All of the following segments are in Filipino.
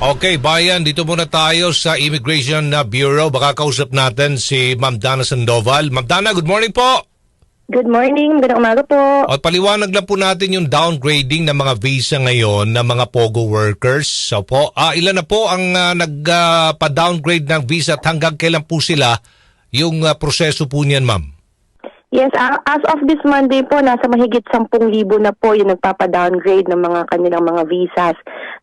Okay, bayan, dito muna tayo sa Immigration uh, Bureau. Baka kausap natin si Ma'am Dana Sandoval. Ma'am Dana, good morning po. Good morning, magandang umaga po. O, paliwanag lang po natin yung downgrading ng mga visa ngayon ng mga POGO workers. So po, ah, ilan na po ang uh, nagpa-downgrade ng visa at hanggang kailan po sila yung ah, proseso po niyan, ma'am? Yes, as of this Monday po, nasa mahigit 10,000 na po yung nagpapa-downgrade ng mga kanilang mga visas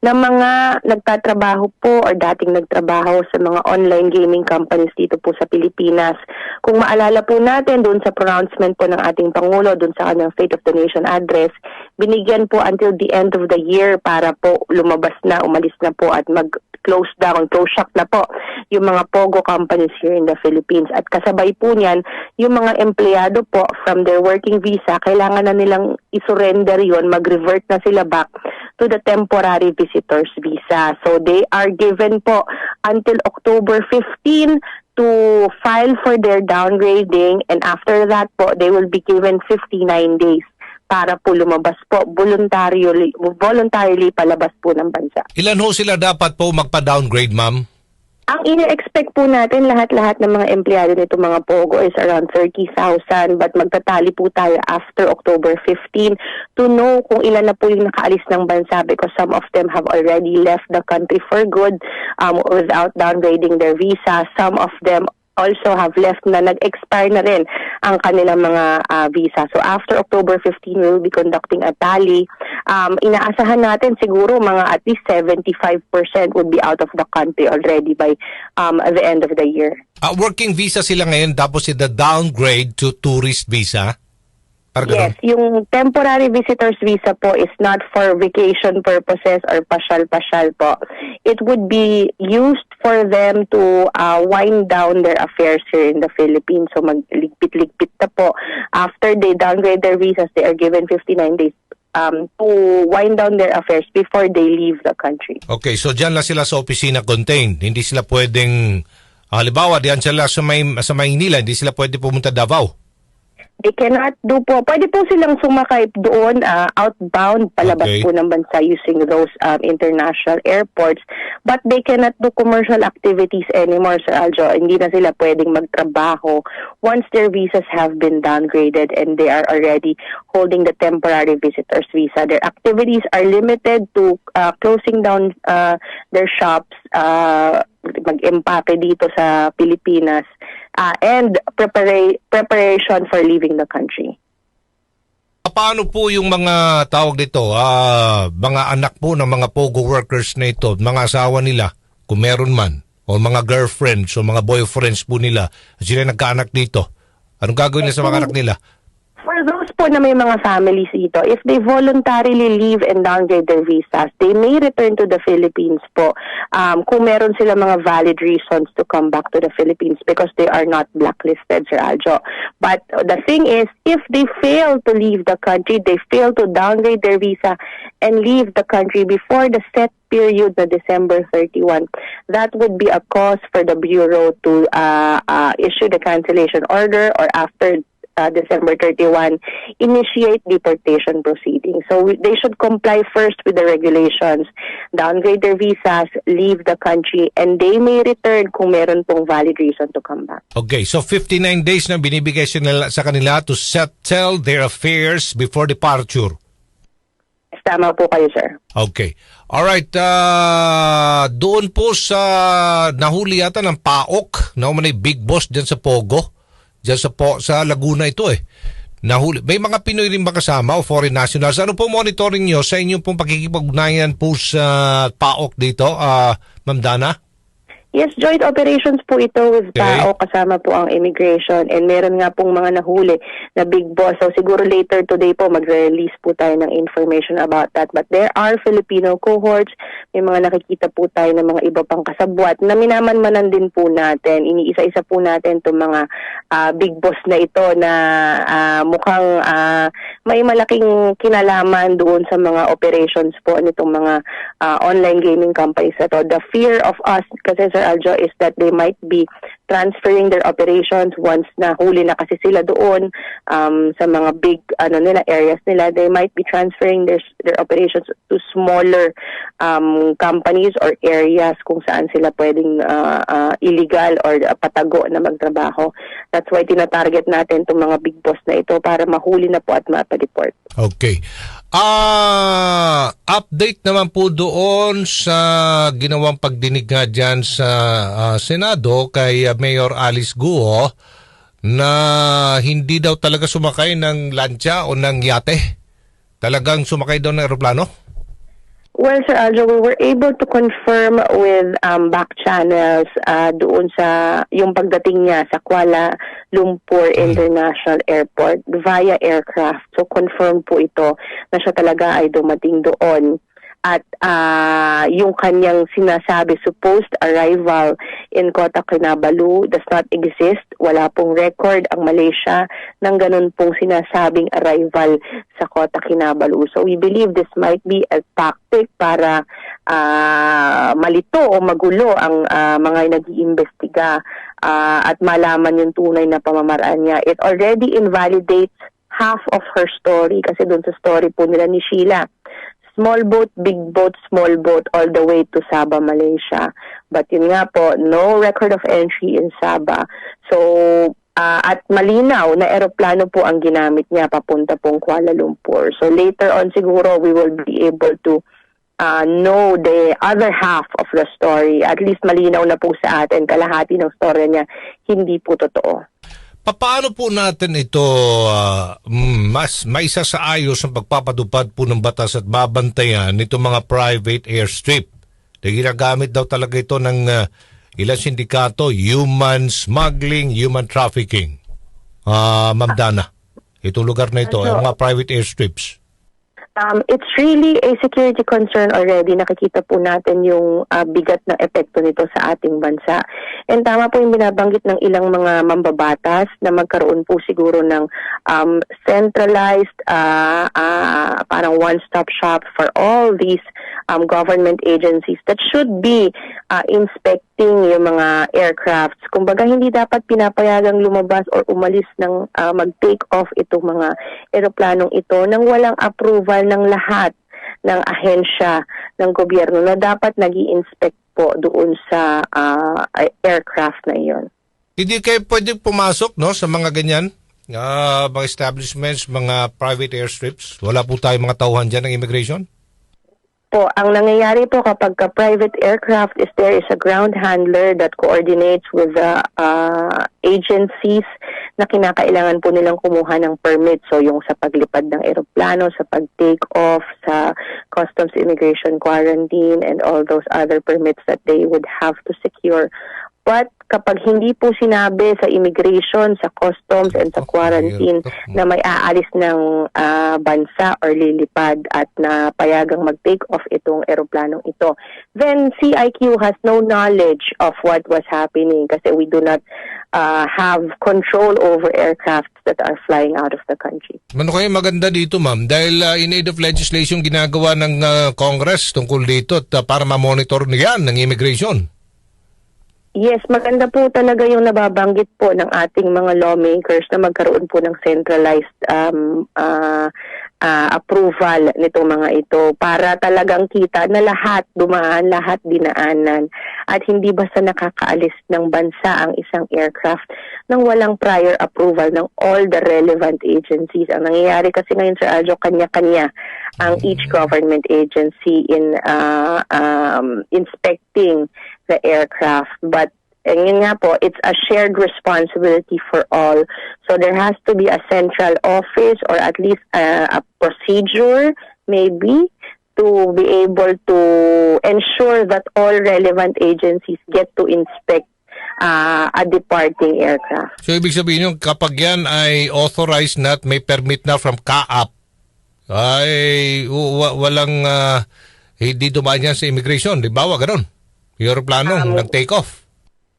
ng mga nagtatrabaho po or dating nagtrabaho sa mga online gaming companies dito po sa Pilipinas. Kung maalala po natin doon sa pronouncement po ng ating Pangulo doon sa kanyang State of the Nation address, binigyan po until the end of the year para po lumabas na, umalis na po at mag close down, close shop na po yung mga POGO companies here in the Philippines. At kasabay po niyan, yung mga empleyado po from their working visa, kailangan na nilang isurrender yon mag-revert na sila back to the temporary visitors visa. So they are given po until October 15 to file for their downgrading and after that po, they will be given 59 days para po lumabas po voluntarily, voluntarily palabas po ng bansa. Ilan ho sila dapat po magpa-downgrade, ma'am? Ang ina-expect po natin lahat-lahat ng mga empleyado nito mga POGO is around 30,000 but magtatali po tayo after October 15 to know kung ilan na po yung nakaalis ng bansa because some of them have already left the country for good um, without downgrading their visa. Some of them also have left na nag-expire na rin ang kanilang mga ah, visa. So after October 15, we will be conducting a tally. Um, inaasahan natin siguro mga at least 75% would be out of the country already by um, the end of the year. Ah, working visa sila ngayon tapos sila downgrade to tourist visa? Parang ganun? Yes, yung temporary visitors visa po is not for vacation purposes or pasyal-pasyal po. It would be used for them to uh, wind down their affairs here in the Philippines. So magligpit-ligpit na po. After they downgrade their visas, they are given 59 days um, to wind down their affairs before they leave the country. Okay, so dyan lang sila sa opisina contained. Hindi sila pwedeng, ah, halimbawa, diyan sila sa, may, sa Maynila, hindi sila pwede pumunta Davao. They cannot do po. Pwede po silang sumakay doon ah, outbound palabas Okay. po ng bansa using those um, international airports. But they cannot do commercial activities anymore, Sir Aljo. Hindi na sila pwedeng magtrabaho once their visas have been downgraded and they are already holding the temporary visitors visa. Their activities are limited to ah, closing down ah, their shops, ah, mag-empake dito sa Pilipinas, ah, and prepara- preparation for leaving the country. Paano po yung mga tawag dito, ah, mga anak po ng mga POGO workers na ito, mga asawa nila, kung meron man, o mga girlfriends o mga boyfriends po nila, sila nagkaanak dito. Anong gagawin nila sa mga anak nila? For those po na may mga families dito, if they voluntarily leave and downgrade their visas, they may return to the Philippines po um, kung meron sila mga valid reasons to come back to the Philippines because they are not blacklisted, Sir Aljo. But the thing is, if they fail to leave the country, they fail to downgrade their visa and leave the country before the set period na December 31, that would be a cause for the Bureau to uh, uh, issue the cancellation order or after uh, December 31, initiate deportation proceedings. So we, they should comply first with the regulations, downgrade their visas, leave the country, and they may return kung meron pong valid reason to come back. Okay, so 59 days na binibigay sila, sa kanila to settle their affairs before departure. Tama po kayo, sir. Okay. Alright, uh, doon po sa nahuli yata ng PAOK, na umanay big boss dyan sa Pogo, dyan sa, po, sa Laguna ito eh. Nahuli. May mga Pinoy rin ba kasama o foreign nationals? Ano po monitoring nyo sa inyong pong pakikipag-ugnayan po sa PAOK dito, uh, Ma'am Dana? Yes, joint operations po ito with Okay. tao kasama po ang immigration and meron nga pong mga nahuli na big boss. So siguro later today po magre-release po tayo ng information about that. But there are Filipino cohorts, may mga nakikita po tayo ng mga iba pang kasabwat na minamanmanan din po natin. Iniisa-isa po natin itong mga ah, big boss na ito na ah, mukhang ah, may malaking kinalaman doon sa mga operations po nitong mga ah, online gaming companies na to. The fear of us, kasi Sir Aljo, is that they might be transferring their operations once na huli na kasi sila doon um, sa mga big ano nila areas nila they might be transferring their their operations to smaller um, companies or areas kung saan sila pwedeng uh, uh, illegal or uh, patago na magtrabaho that's why tinatarget natin itong mga big boss na ito para mahuli na po at mapa-deport Okay. Ah, update naman po doon sa ginawang pagdinig nga dyan sa ah, Senado kay ah, Mayor Alice Guo na hindi daw talaga sumakay ng lancha o ng yate. Talagang sumakay daw ng aeroplano? Well, Sir Aljo, we were able to confirm with um, back channels uh, doon sa yung pagdating niya sa Kuala Lumpur International Airport via aircraft. So confirm po ito na siya talaga ay dumating doon. At uh, yung kanyang sinasabi supposed arrival in Kota Kinabalu does not exist. Wala pong record ang Malaysia ng ganun pong sinasabing arrival sa Kota Kinabalu. So we believe this might be a tactic para uh, malito o magulo ang uh, mga nag-iimbestiga uh, at malaman yung tunay na pamamaraan niya. It already invalidates half of her story kasi doon sa story po nila ni Sheila small boat, big boat, small boat, all the way to Sabah, Malaysia. But yun nga po, no record of entry in Sabah. So, uh, at malinaw na eroplano po ang ginamit niya papunta pong Kuala Lumpur. So later on siguro we will be able to uh, know the other half of the story. At least malinaw na po sa atin, kalahati ng story niya, hindi po totoo. Paano po natin ito uh, mas maisa sa ayos ang pagpapadupad po ng batas at babantayan nito mga private airstrip? Na ginagamit daw talaga ito ng uh, ilang sindikato, human smuggling, human trafficking. Uh, Ma'am Dana, itong lugar na ito, ang mga private airstrips. Um, it's really a security concern already. Nakikita po natin yung uh, bigat ng epekto nito sa ating bansa. And tama po yung binabanggit ng ilang mga mambabatas na magkaroon po siguro ng um, centralized, uh, uh, parang one-stop shop for all these um, government agencies that should be uh, inspecting yung mga aircrafts. Kumbaga, hindi dapat pinapayagang lumabas or umalis ng uh, mag-take off itong mga eroplanong ito nang walang approval ng lahat ng ahensya ng gobyerno na dapat nag inspect po doon sa uh, aircraft na iyon. Hindi kayo pwede pumasok no, sa mga ganyan? Uh, mga establishments, mga private airstrips? Wala po tayo mga tauhan dyan ng immigration? Po, ang nangyayari po kapag ka private aircraft is there is a ground handler that coordinates with the uh, agencies na kinakailangan po nilang kumuha ng permit. So yung sa paglipad ng eroplano, sa pag-take off, sa customs immigration quarantine and all those other permits that they would have to secure. But kapag hindi po sinabi sa immigration, sa customs, and sa quarantine na may aalis ng uh, bansa or lilipad at na payagang mag-take off itong eroplanong ito, then CIQ has no knowledge of what was happening kasi we do not uh, have control over aircraft that are flying out of the country. Ano kayo maganda dito ma'am? Dahil uh, in aid of legislation ginagawa ng uh, Congress tungkol dito at uh, para ma-monitor niyan ng immigration. Yes, maganda po talaga yung nababanggit po ng ating mga lawmakers na magkaroon po ng centralized um, uh, uh, approval nitong mga ito para talagang kita na lahat dumaan, lahat dinaanan at hindi basta nakakaalis ng bansa ang isang aircraft nang walang prior approval ng all the relevant agencies. Ang nangyayari kasi ngayon sa Aljo, kanya-kanya ang each government agency in uh, um, inspecting the aircraft. But and yun nga po, it's a shared responsibility for all. So there has to be a central office or at least a, a procedure maybe to be able to ensure that all relevant agencies get to inspect uh, a departing aircraft. So ibig sabihin yung kapag yan ay authorized na at may permit na from CAAP, ay walang uh, hindi dumaan yan sa immigration, di ba? Ganun. Yung aeroplano, um, nag-take off.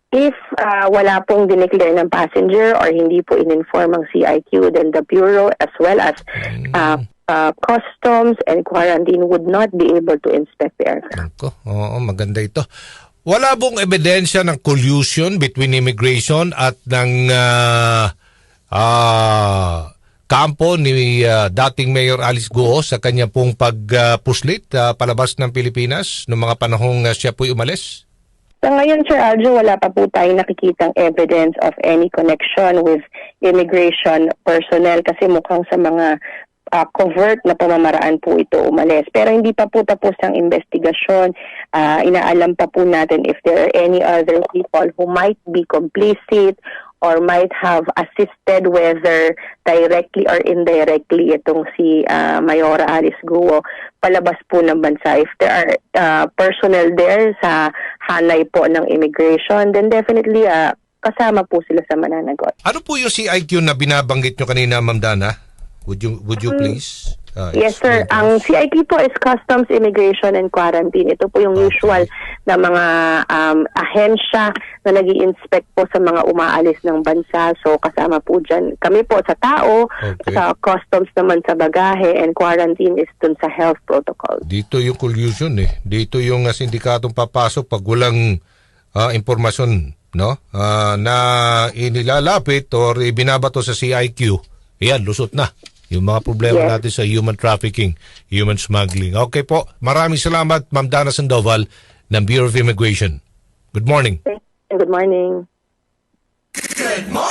If uh, wala pong dineclare ng passenger or hindi po in-inform ang CIQ, then the Bureau as well as uh, uh, customs and quarantine would not be able to inspect the aircraft. Ako, oo, maganda ito. Wala bong ebidensya ng collusion between immigration at ng ah, ah, kampo ni ah, dating Mayor Alice Guo sa kanya pong pagpuslit ah, palabas ng Pilipinas noong mga panahong ah, siya po'y umalis? Sa ngayon, Sir Aljo, wala pa po tayong nakikitang evidence of any connection with immigration personnel kasi mukhang sa mga ah, covert na pamamaraan po ito umalis. Pero hindi pa po tapos ang investigasyon. Ah, inaalam pa po natin if there are any other people who might be complicit or might have assisted whether directly or indirectly itong si ah, Mayora Alice Guo palabas po ng bansa. If there are ah, personnel there sa hanay po ng immigration, then definitely ah, kasama po sila sa mananagot. Ano po yung CIQ na binabanggit nyo kanina, Ma'am Dana? Would you, would you please? Um, Yes, sir. Ang? CIQ po is Customs, Immigration, and Quarantine. Ito po yung Okay. usual na mga um, ahensya na nag inspect po sa mga umaalis ng bansa. So, kasama po dyan. Kami po sa tao, Okay. sa Customs naman sa bagahe, and Quarantine is dun sa health protocol. Dito yung collusion eh. Dito yung uh, sindikatong papasok pag walang ah, impormasyon no Ah, na inilalapit or ibinabato sa CIQ. Ayan, lusot na. Yung mga problema Yes. natin sa human trafficking, human smuggling. Okay po, maraming salamat Ma'am Dana Sandoval ng Bureau of Immigration. Good morning. Good morning. Good morning.